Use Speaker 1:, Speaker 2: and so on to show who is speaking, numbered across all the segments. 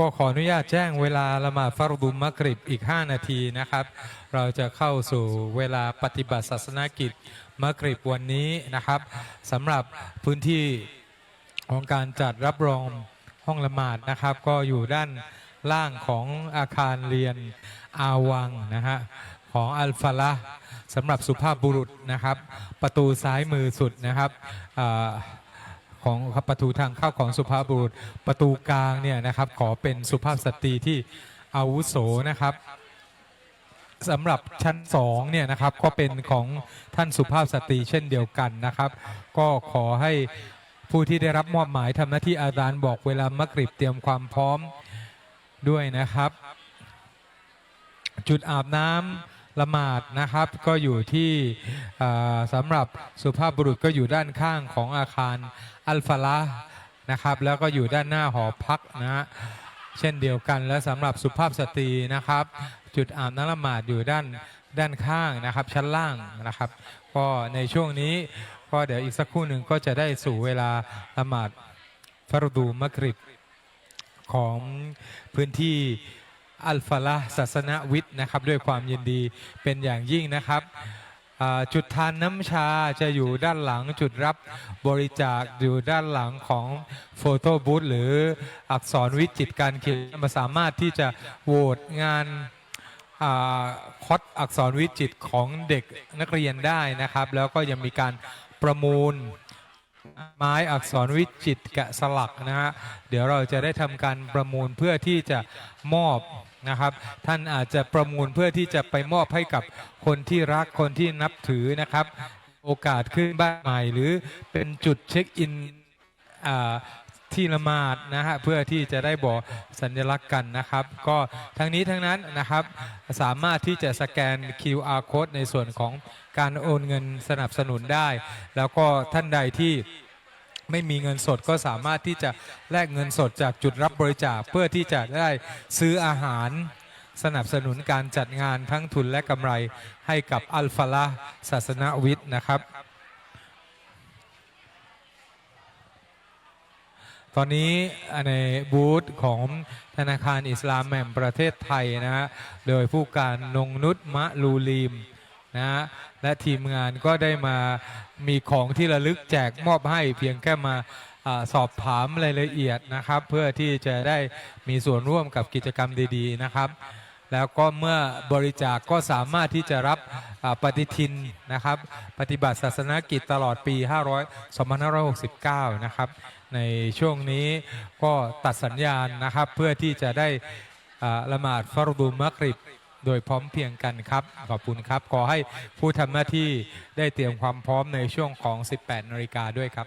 Speaker 1: ก็ขออนุญาตแจ้งเวลาละหมาดฟารดุมมักริบอีก 5 นาทีนะครับ เราจะเข้าสู่เวลาปฏิบัติศาสนกิจมักริบวันนี้นะครับสำหรับพื้นที่ของการจัดรับรองห้องละหมาดนะครับ ก็อยู่ด้านล่างของอาคารเรียนอาวังนะฮะของอัลฟาละสำหรับสุภาพบุรุษนะครับ ประตูซ้ายมือสุดนะครับอ่า ของประตูทางเข้าของสุภาพบุรุษประตูกลางเนี่ยนะครับขอเป็นสุภาพสตรีที่อาวุโสนะครับสำหรับชั้นสองเนี่ยนะครับก็เป็นของท่านสุภาพสตรีเช่นเดียวกันนะครับ ก็ขอให้ผู้ที่ได้รับมอบหมายทำหน้าที่อาจารย์บอกเวลามักริบเตรียมความพร้อมด้วยนะครับ จุดอาบน้ำ ละหมาดนะครับ ก็อยู่ที่สำหรับสุภาพบุรุษก็อยู่ด้านข้างของอาคารอัลฟาลานะครับ แล้วก็อยู่ด้านหน้าหอพักนะฮะเช่นเดียวกันและสำหรับสุภาพสตรีนะครับ จุดอาบน้ำละหมาดอยู่ด้านด้านข้างนะครับ ชั้นล่างนะครับ ก็ในช่วงนี้ก็เดี๋ยวอีกสักครู่หนึ่งก็จะได้สู่เวลาละหมาดฟารดูมักริบของพื้นที่ อัลฟาละห์ศาสนวิทย์นะครับด้วยความยินดีเป็นอย่างยิ่งนะครับจุดทานน้ำชาจะอยู่ด้านหลังจุดรับบริจาคอยู่ด้านหลังของโฟโต้บูธหรืออักษรวิจิตการเขียนมาสามารถที่จะโหวตงานอคอดอักษรวิจิตของเด็กนักเรียนได้นะครับ แล้วก็ยังมีการประมูล ไม้อักษรวิจิตรแกะสลักนะฮะเดี๋ยวเราจะได้ทำการประมูลเพื่อที่จะมอบนะครับ ท่านอาจจะประมูลเพื่อที่จะไปมอบให้กับคนที่รักคนที่นับถือนะครับ โอกาสขึ้นบ้านใหม่หรือเป็นจุดเช็คอินที่ละหมาดนะฮะเพื่อที่จะได้บอกสัญลักษณ์กันนะครับ ก็ทั้งนี้ทั้งนั้นนะครับสามารถที่จะสแกน QR code ในส่วนของการโอนเงินสนับสนุนได้ แล้วก็ท่านใดที่ ไม่มีเงินสดก็สามารถที่จะแลกเงินสดจากจุดรับบริจาคเพื่อที่จะได้ซื้ออาหาร สนับสนุนการจัดงานทั้งทุนและกำไรให้กับอัลฟาละห์ศาสนวิทย์นะครับ ตอนนี้ในบูธของธนาคารอิสลามแห่งประเทศไทยนะฮะโดยผู้การนงนุษมะลูลีม นะฮะและทีมงานก็ได้มามีของที่ระลึกแจกมอบให้เพียงแค่มาอสอบถามรายละเอียดนะครับ เพื่อที่จะได้มีส่วนร่วมกับกิจกรรมดีๆนะครับ แล้วก็เมื่อบริจาคก็สามารถที่จะรับปฏิทินนะครับ ปฏิบัติศาสนกิจตลอดปี 500 2569 นะครับ ในช่วงนี้ก็ตัดสัญญาณนะครับ เพื่อที่จะได้อ่าละหมาดฟารดูมักริบ โดยพร้อมเพียงกันครับ ขอบคุณครับ ขอให้ผู้ทำหน้าที่ได้เตรียมความพร้อมในช่วงของ 18นาฬิกาด้วยครับ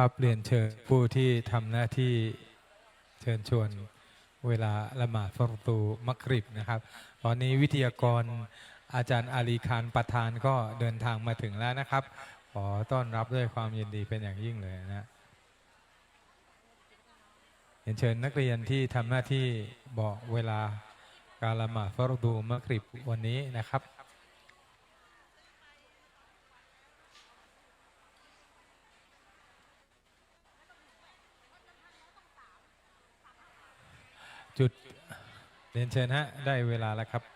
Speaker 1: ครับเรียนเชิญผู้ที่ทำหน้าที่เชิญชวนเวลาละหมาดฟรตูมักริบนะครับ ตอนนี้วิทยากรอาจารย์อาลีคานประธานก็เดินทางมาถึงแล้วนะครับ ขอต้อนรับด้วยความยินดีเป็นอย่างยิ่งเลยนะเรียนเชิญนักเรียนที่ทำหน้าที่บอกเวลาการละหมาดฟรดูมักริบวันนี้นะครับ จุดเรียนเชิญฮะ ได้เวลาแล้วครับ